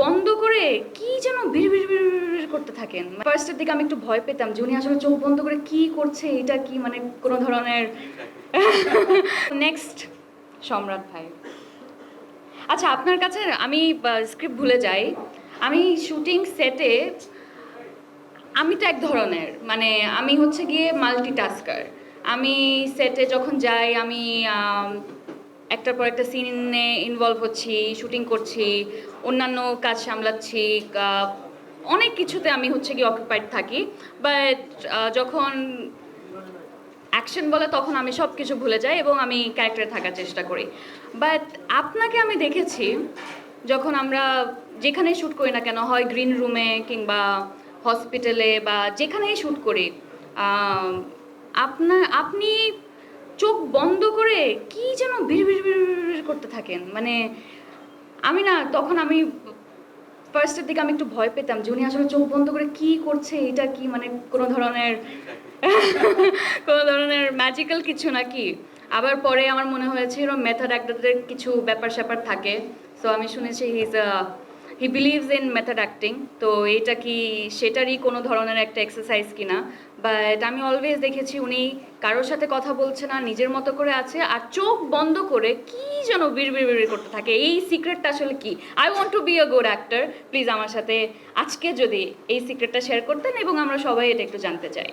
বন্ধ করে কি যেন বিড় করতে থাকেন? ফার্স্টের দিকে আমি একটু ভয় পেতাম যে উনি আসলে চোখ বন্ধ করে কি করছে এটা কি? মানে কোনো ধরনের নেক্সট সম্রাট ভাই। আচ্ছা আপনার কাছে আমি স্ক্রিপ্ট ভুলে যাই। আমি শুটিং সেটে আমি তো এক ধরনের মানে আমি হচ্ছে গিয়ে মাল্টিটাস্কার আমি সেটে যখন যাই আম, একটার পর একটা সিনে ইনভলভ হচ্ছি শুটিং করছি অন্যান্য কাজ সামলাচ্ছি অনেক কিছুতে আমি হচ্ছে গিয়ে অকুপাইড থাকি বাট যখন অ্যাকশন বলে তখন আমি সব কিছু ভুলে যাই এবং আমি ক্যারেক্টারে থাকার চেষ্টা করি। বাট আপনাকে আমি দেখেছি যখন আমরা যেখানেই শ্যুট করি না কেন হয় গ্রিন রুমে কিংবা হসপিটালে বা যেখানেই শ্যুট করি আম, আপনার আপনি চোখ বন্ধ করে কি যেন বিড় বিড় বিড় বিড় করতে থাকেন। মানে আমি না, তখন আমি ফার্স্টের দিকে আমি একটু ভয় পেতাম যে উনি আসলে চোখ বন্ধ করে কি করছে, এটা কি? মানে কোনো ধরনের কোনো ধরনের ম্যাজিক্যাল কিছু নাকি? আবার পরে আমার মনে হয়েছে এরকম মেথড অ্যাক্টরদের কিছু ব্যাপার স্যাপার থাকে। সো আমি শুনেছি his he believes in method acting তো এটা কি সেটারই কোনো ধরনের একটা এক্সারসাইজ কিনা? বাট আমি অলওয়েজ দেখেছি উনি কারোর সাথে কথা বলছে না, নিজের মতো করে আছে, আর চোখ বন্ধ করে কি যেন বিড় বিড় বিড় করতে থাকে। এই সিক্রেটটা আসলে কি? I want to be a good actor please আমার সাথে আজকে যদি এই সিক্রেটটা শেয়ার করতেন এবং আমরা সবাই এটা একটু জানতে চাই।